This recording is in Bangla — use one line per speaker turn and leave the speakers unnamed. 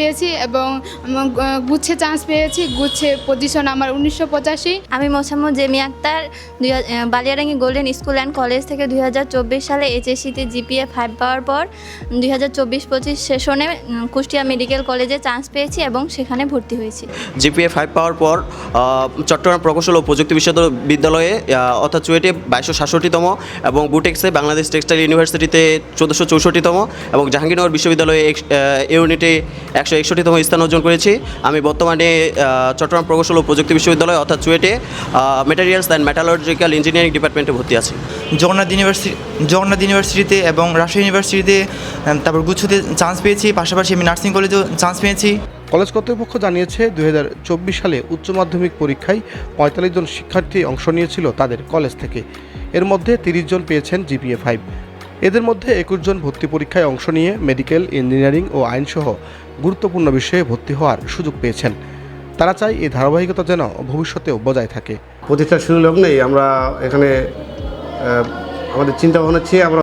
পেয়েছি এবং গুচ্ছে চান্স পেয়েছি। গুচ্ছে পজিশন আমার উনিশশো পঁচাশি।
আমি মোসাম্মদ জেমি আক্তার দুই Baliyarangi golden school and college থেকে দুই হাজার চব্বিশ সালে এইচএসসিতে জিপিএ ফাইভ পাওয়ার পর দুই হাজার চব্বিশ পঁচিশ সেশনে কুষ্টিয়া মেডিকেল কলেজে চান্স পেয়েছি এবং সেখানে ভর্তি হয়েছি।
জিপিএ ফাইভ পাওয়ার পর চট্টগ্রাম প্রকৌশল ও প্রযুক্তি বিশ্ববিদ্যালয়ে অর্থাৎ চুয়েটে বাইশশো সাতষট্টিতম এবং বুটেক্সে বাংলাদেশ টেক্সটাইল ইউনিভার্সিটিতে চোদ্দোশো চৌষট্টিতম এবং জাহাঙ্গীরনগর বিশ্ববিদ্যালয়ে ইউনিটে একশো একষট্টিতম স্থান অর্জন করেছি। আমি বর্তমানে চট্টগ্রাম প্রকৌশল ও প্রযুক্তি বিশ্ববিদ্যালয় অর্থাৎ চুয়েটে মেটেরিয়ালস অ্যান্ড মেটালজিক্যাল ইঞ্জিনিয়ারিং ডিপার্টমেন্টে ভর্তি আছি।
জগন্নাথ ইউনিভার্সিটি জগন্নাথ ইউনিভার্সিটিতে এবং রাজশাহী ইউনিভার্সিটিতে তারপর গুচ্ছতে চান্স পেয়েছি পাশাপাশি আমি নার্সিং কলেজেও চান্স পেয়েছি।
কলেজ কর্তৃপক্ষ জানিয়েছে দু হাজার চব্বিশ সালে উচ্চ মাধ্যমিক পরীক্ষায় পঁয়তাল্লিশ জন শিক্ষার্থী অংশ নিয়েছিল তাদের কলেজ থেকে। এর মধ্যে তিরিশ জন পেয়েছেন জিপিএ ফাইভ এদের মধ্যে একুশ জন ভর্তি পরীক্ষায় অংশ নিয়ে মেডিকেল, ইঞ্জিনিয়ারিং ও আইনসহ গুরুত্বপূর্ণ বিষয়ে ভর্তি হওয়ার সুযোগ পেয়েছেন। তারা চায় এই ধারাবাহিকতা যেন ভবিষ্যতেও বজায় থাকে।
প্রতিষ্ঠার শুরু নেই আমরা এখানে আমাদের চিন্তা ভাবনা চেয়ে আমরা